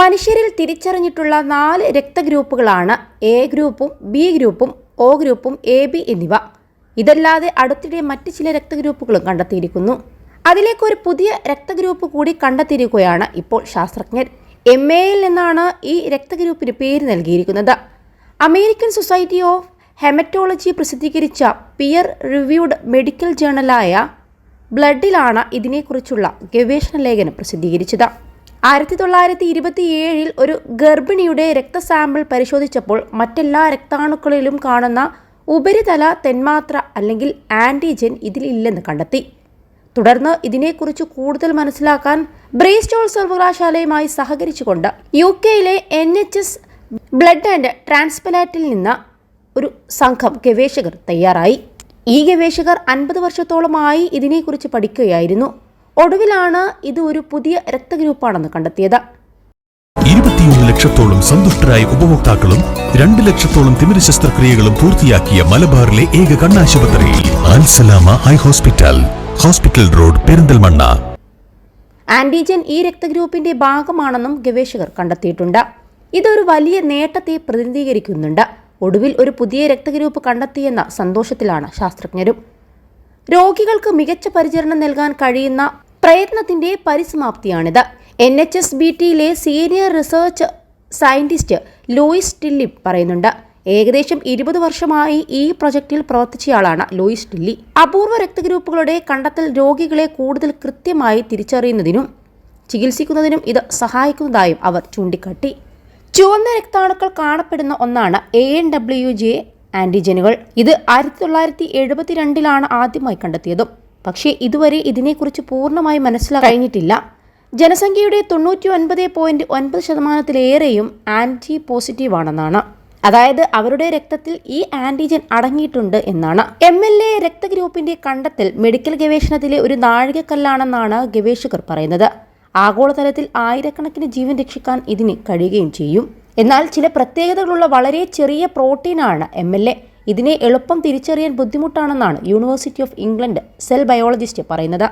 മനുഷ്യരിൽ തിരിച്ചറിഞ്ഞിട്ടുള്ള നാല് രക്തഗ്രൂപ്പുകളാണ് എ ഗ്രൂപ്പും ബി ഗ്രൂപ്പും ഒ ഗ്രൂപ്പും എ ബി എന്നിവ. ഇതല്ലാതെ അടുത്തിടെ മറ്റ് ചില രക്തഗ്രൂപ്പുകളും കണ്ടെത്തിയിരിക്കുന്നു. അതിലേക്ക് ഒരു പുതിയ രക്തഗ്രൂപ്പ് കൂടി കണ്ടെത്തിയിരിക്കുകയാണ് ഇപ്പോൾ ശാസ്ത്രജ്ഞർ. എം എയിൽ നിന്നാണ് ഈ രക്തഗ്രൂപ്പിന് പേര് നൽകിയിരിക്കുന്നത്. അമേരിക്കൻ സൊസൈറ്റി ഓഫ് ഹെമറ്റോളജി പ്രസിദ്ധീകരിച്ച പിയർ റിവ്യൂഡ് മെഡിക്കൽ ജേണലായ ബ്ലഡിലാണ് ഇതിനെക്കുറിച്ചുള്ള ഗവേഷണ ലേഖനം പ്രസിദ്ധീകരിച്ചത്. ആയിരത്തി തൊള്ളായിരത്തി ഇരുപത്തിയേഴിൽ ഒരു ഗർഭിണിയുടെ രക്ത സാമ്പിൾ പരിശോധിച്ചപ്പോൾ മറ്റെല്ലാ രക്താണുക്കളിലും കാണുന്ന ഉപരിതല തെന്മാത്ര അല്ലെങ്കിൽ ആന്റിജൻ ഇതിലില്ലെന്ന് കണ്ടെത്തി. തുടർന്ന് ഇതിനെക്കുറിച്ച് കൂടുതൽ മനസ്സിലാക്കാൻ ബ്രേസ്റ്റോൾ സർവകലാശാലയുമായി സഹകരിച്ചുകൊണ്ട് യു കെയിലെ N H S blood and ട്രാൻസ്പ്ലാന്റിൽ നിന്ന് ഒരു സംഘം ഗവേഷകർ തയ്യാറായി. ഈ ഗവേഷകർ അൻപത് വർഷത്തോളമായി ഇതിനെക്കുറിച്ച് പഠിക്കുകയായിരുന്നു. ഒടുവിലാണ് ഇത് ഒരു പുതിയ രക്തഗ്രൂപ്പാണെന്ന് കണ്ടെത്തിയത്. ഇരുപത്തിയൊന്ന് ലക്ഷത്തോളം സന്തുഷ്ടരായ ഉപഭോക്താക്കളും രണ്ട് ലക്ഷത്തോളം തിമിര ശസ്ത്രക്രിയകളും പൂർത്തിയാക്കിയ മലബാറിലെ ഏക കണ്ണാശുപത്രി Alsalama eye hospital hospital road Perinthalmanna. Antigen ഈ രക്തഗ്രൂപ്പിന്റെ ഭാഗമാണെന്നും ഗവേഷകർ കണ്ടെത്തിയിട്ടുണ്ട്. ഇതൊരു വലിയ നേട്ടത്തെ പ്രതിനിധീകരിക്കുന്നുണ്ട്. ഒടുവിൽ ഒരു പുതിയ രക്തഗ്രൂപ്പ് കണ്ടെത്തിയെന്ന സന്തോഷത്തിലാണ് ശാസ്ത്രജ്ഞരും. രോഗികൾക്ക് മികച്ച പരിചരണം നൽകാൻ കഴിയുന്ന പ്രയത്നത്തിന്റെ പരിസമാപ്തിയാണിത്. N H S B ടിയിലെ senior research scientist Louise Tilley പറയുന്നുണ്ട്. ഏകദേശം ഇരുപത് വർഷമായി ഈ പ്രൊജക്റ്റിൽ പ്രവർത്തിച്ചയാളാണ് ലൂയിസ് ടില്ലി. അപൂർവ രക്തഗ്രൂപ്പുകളുടെ കണ്ടെത്തൽ രോഗികളെ കൂടുതൽ കൃത്യമായി തിരിച്ചറിയുന്നതിനും ചികിത്സിക്കുന്നതിനും ഇത് സഹായിക്കുന്നതായും അവർ ചൂണ്ടിക്കാട്ടി. ചുവന്ന രക്താണുക്കൾ കാണപ്പെടുന്ന ഒന്നാണ് എ എൻ ഡബ്ല്യു ജെ ആന്റിജനുകൾ. ഇത് ആയിരത്തി തൊള്ളായിരത്തി എഴുപത്തിരണ്ടിലാണ് ആദ്യമായി കണ്ടെത്തിയതും. പക്ഷേ ഇതുവരെ ഇതിനെക്കുറിച്ച് പൂർണമായി മനസ്സിലാക്കാൻ കഴിഞ്ഞിട്ടില്ല. ജനസംഖ്യയുടെ തൊണ്ണൂറ്റി ഒൻപത് പോയിന്റ് ഒൻപത് ശതമാനത്തിലേറെയും ആന്റി പോസിറ്റീവ് ആണെന്നാണ് അതായത് അവരുടെ രക്തത്തിൽ ഈ ആന്റിജൻ അടങ്ങിയിട്ടുണ്ട് എന്നാണ്. എം എൽ എ രക്തഗ്രൂപ്പിന്റെ കണ്ടെത്തൽ മെഡിക്കൽ ഗവേഷണത്തിലെ ഒരു നാഴികക്കല്ലാണെന്നാണ് ഗവേഷകർ പറയുന്നത്. ആഗോളതലത്തിൽ ആയിരക്കണക്കിന് ജീവൻ രക്ഷിക്കാൻ ഇതിന് കഴിയുകയും ചെയ്യും. എന്നാൽ ചില പ്രത്യേകതകളുള്ള വളരെ ചെറിയ പ്രോട്ടീനാണ് എം എൽ എ. ഇതിനെ എളുപ്പം തിരിച്ചറിയാൻ ബുദ്ധിമുട്ടാണെന്നാണ് university of England cell biologist പറയുന്നത്.